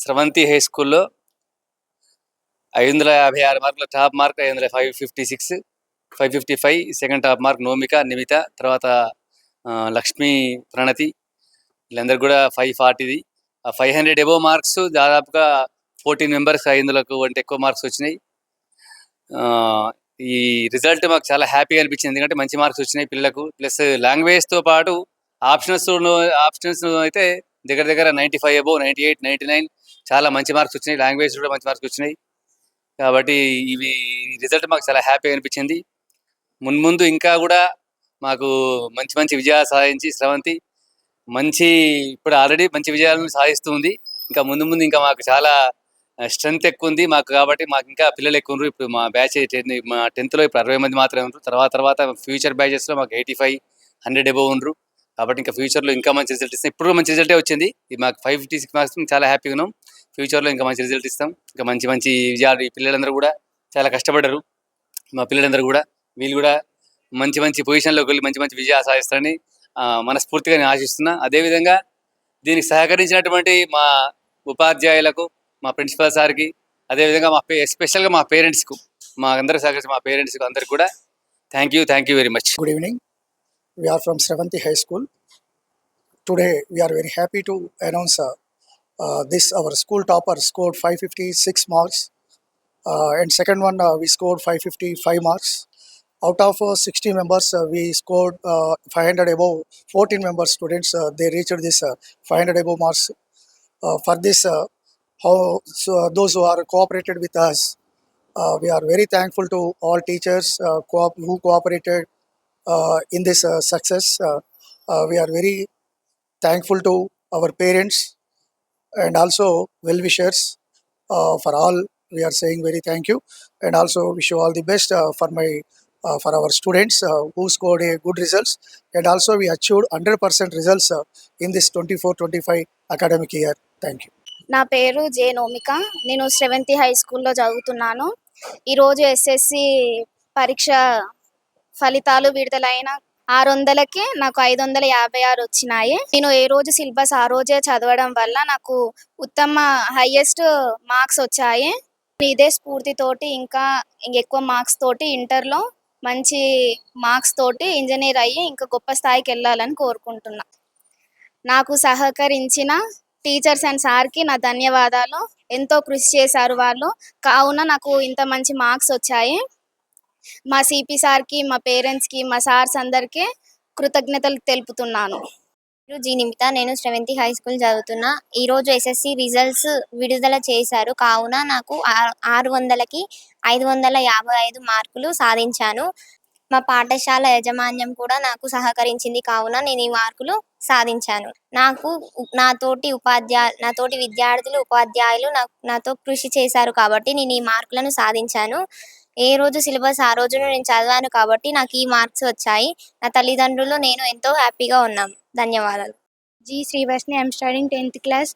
స్రవంతి high స్కూల్లో ఐదు వందల యాభై ఆరు మార్కుల టాప్ మార్క్ ఐదు వందల five fifty six five fifty five second top mark Nomika Nimitha తర్వాత లక్ష్మీ ప్రణతి. వీళ్ళందరూ కూడా ఫైవ్ ఫార్టీది. ఫైవ్ హండ్రెడ్ ఎబో మార్క్స్ దాదాపుగా ఫోర్టీన్ మెంబర్స్ ఐదు వందలకు అంటే ఎక్కువ మార్క్స్ వచ్చినాయి. ఈ రిజల్ట్ మాకు చాలా హ్యాపీగా అనిపించింది. ఎందుకంటే మంచి మార్క్స్ వచ్చినాయి పిల్లలకు. ప్లస్ లాంగ్వేజ్తో పాటు ఆప్షన్స్ ఆప్షన్స్ అయితే దగ్గర దగ్గర ninety five above ninety eight ninety nine చాలా మంచి మార్క్స్ వచ్చినాయి. లాంగ్వేజ్ కూడా మంచి మార్క్స్ వచ్చినాయి. కాబట్టి ఇవి రిజల్ట్ మాకు చాలా హ్యాపీగా అనిపించింది. మున్ముందు ఇంకా కూడా మాకు మంచి మంచి విజయాలు సాధించి స్రవంతి మంచి ఇప్పుడు ఆల్రెడీ మంచి విజయాలను సాధిస్తుంది ఇంకా ముందు ముందు ఇంకా మాకు చాలా స్ట్రెంత్ ఎక్కువ ఉంది మాకు కాబట్టి మాకు ఇంకా పిల్లలు ఎక్కువ ఉన్నారు. ఇప్పుడు మా బ్యాచ్ మా టెన్త్లో ఇప్పుడు అరవై మంది మాత్రమే ఉన్నారు. తర్వాత తర్వాత ఫ్యూచర్ బ్యాచెస్లో మాకు ఎయిటీ ఫైవ్ హండ్రెడ్ ఎబో ఉన్నారు. కాబట్టి ఇంకా ఫ్యూచర్లో ఇంకా మంచి రిజల్ట్ ఇస్తుంది ఇప్పుడు మంచి రిజల్టే వచ్చింది. ఇది మాకు ఫైవ్ ఫిఫ్టీ సిక్స్ మార్క్స్ చాలా హ్యాపీగా ఉన్నాం. ఫ్యూచర్లో ఇంకా మంచి రిజల్ట్ ఇస్తాం. ఇంకా మంచి మంచి విజయాలు ఈ పిల్లలందరూ కూడా చాలా కష్టపడ్డారు. మా పిల్లలందరూ కూడా వీళ్ళు కూడా మంచి మంచి పొజిషన్లోకి వెళ్ళి మంచి మంచి విజయాలు సాధిస్తారని మనస్ఫూర్తిగా నేను ఆశిస్తున్నా. అదేవిధంగా దీనికి సహకరించినటువంటి మా ఉపాధ్యాయులకు మా ప్రిన్సిపల్ సార్కి అదేవిధంగా మా పే ఎస్పెషల్గా మా పేరెంట్స్కు మా అందరూ సహకరించి మా పేరెంట్స్కి అందరికి కూడా thank you thank you very much good evening we are from seventh high school today we are very happy to announce this our school topper scored 556 marks, uh, and second one uh, we scored 555 marks. Out of uh, 60 members, uh, we scored uh, 500 above. 14 members students uh, they reached this uh, 500 above marks. Uh, for this, uh, how so those who are cooperated with us, uh, we are very thankful to all teachers uh, co- who cooperated uh, in this uh, success. Uh, uh, we are very thankful to our parents and also well wishers uh, for all. We are saying very thank you and also wish you all the best uh, for my uh, for our students uh, who scored a good results and also we achieved 100% results uh, in this 24-25 academic year. Thank you. నా పేరు జే నోమిక నేను Sravanthi high స్కూల్లో చదువుతున్నాను ఈరోజు SSC పరీక్ష ఫలితాలు విడుదలైన ఆరు వందలకి నాకు ఐదు వందల యాభై ఆరు వచ్చినాయి. నేను ఏ రోజు సిలబస్ ఆ రోజే చదవడం వల్ల నాకు ఉత్తమ హైయెస్ట్ మార్క్స్ వచ్చాయి. ఇదే స్ఫూర్తితోటి ఇంకా ఇంకెక్కువ మార్క్స్ తోటి ఇంటర్లో మంచి మార్క్స్ తోటి ఇంజనీర్ అయ్యి ఇంకా గొప్ప స్థాయికి వెళ్ళాలని కోరుకుంటున్నా. నాకు సహకరించిన టీచర్స్ అండ్ సార్కి నా ధన్యవాదాలు. ఎంతో కృషి చేశారు వాళ్ళు. కావున నాకు ఇంత మంచి మార్క్స్ వచ్చాయి. మా సిపి సార్కి మా పేరెంట్స్కి మా సార్స్ అందరికీ కృతజ్ఞతలు తెలుపుతున్నాను. జీనిమిత నేను శ్రవంతి హై స్కూల్ చదువుతున్నా. ఈరోజు ఎస్ఎస్సి రిజల్ట్స్ విడుదల చేశారు. కావున నాకు ఆ- ఆరు వందలకి ఐదు వందల యాభై ఐదు మార్కులు సాధించాను. మా పాఠశాల యాజమాన్యం కూడా నాకు సహకరించింది. కావున నేను ఈ మార్కులు సాధించాను. నాకు నాతోటి ఉపాధ్యాయ నాతోటి విద్యార్థులు ఉపాధ్యాయులు నాకు నాతో కృషి చేశారు కాబట్టి నేను ఈ మార్కులను సాధించాను. ఏ రోజు సిలబస్ ఆ రోజున నేను చదివాను కాబట్టి నాకు ఈ మార్క్స్ వచ్చాయి. నా తల్లిదండ్రులు నేను ఎంతో హ్యాపీగా ఉన్నాం. ధన్యవాదాలు. G Srivasini I'm starting tenth class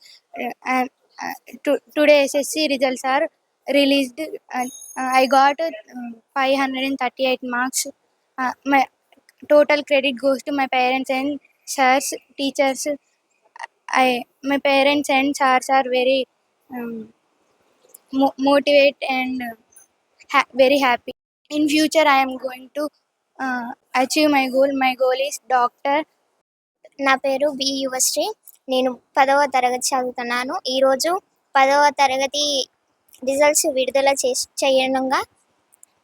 today SSC results are released. I got five hundred and thirty eight marks. My total credit goes to my parents and sirs teachers. I my parents and sirs are very motivate and ha- very happy. In future, I am going to uh, achieve my goal. My goal is doctor. నా పేరు B Yuvasri నేను పదవ తరగతి చదువుతున్నాను ఈరోజు పదవ తరగతి results విడుదల చేసి చేయడంగా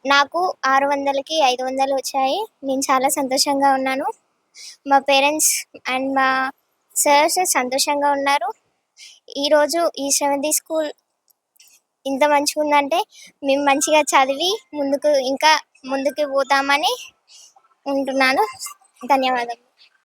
నాకు ఆరు వందలకి ఐదు వందలు వచ్చాయి నేను చాలా సంతోషంగా ఉన్నాను మా పేరెంట్స్ అండ్ మా సార్స్ సంతోషంగా ఉన్నారు ఈరోజు ఈ శ్రవంతి స్కూల్ ఇంత మంచిగా ఉందంటే మేము మంచిగా చదివి ముందుకు ఇంకా ముందుకు పోతామని ఉంటున్నాను. ధన్యవాదాలు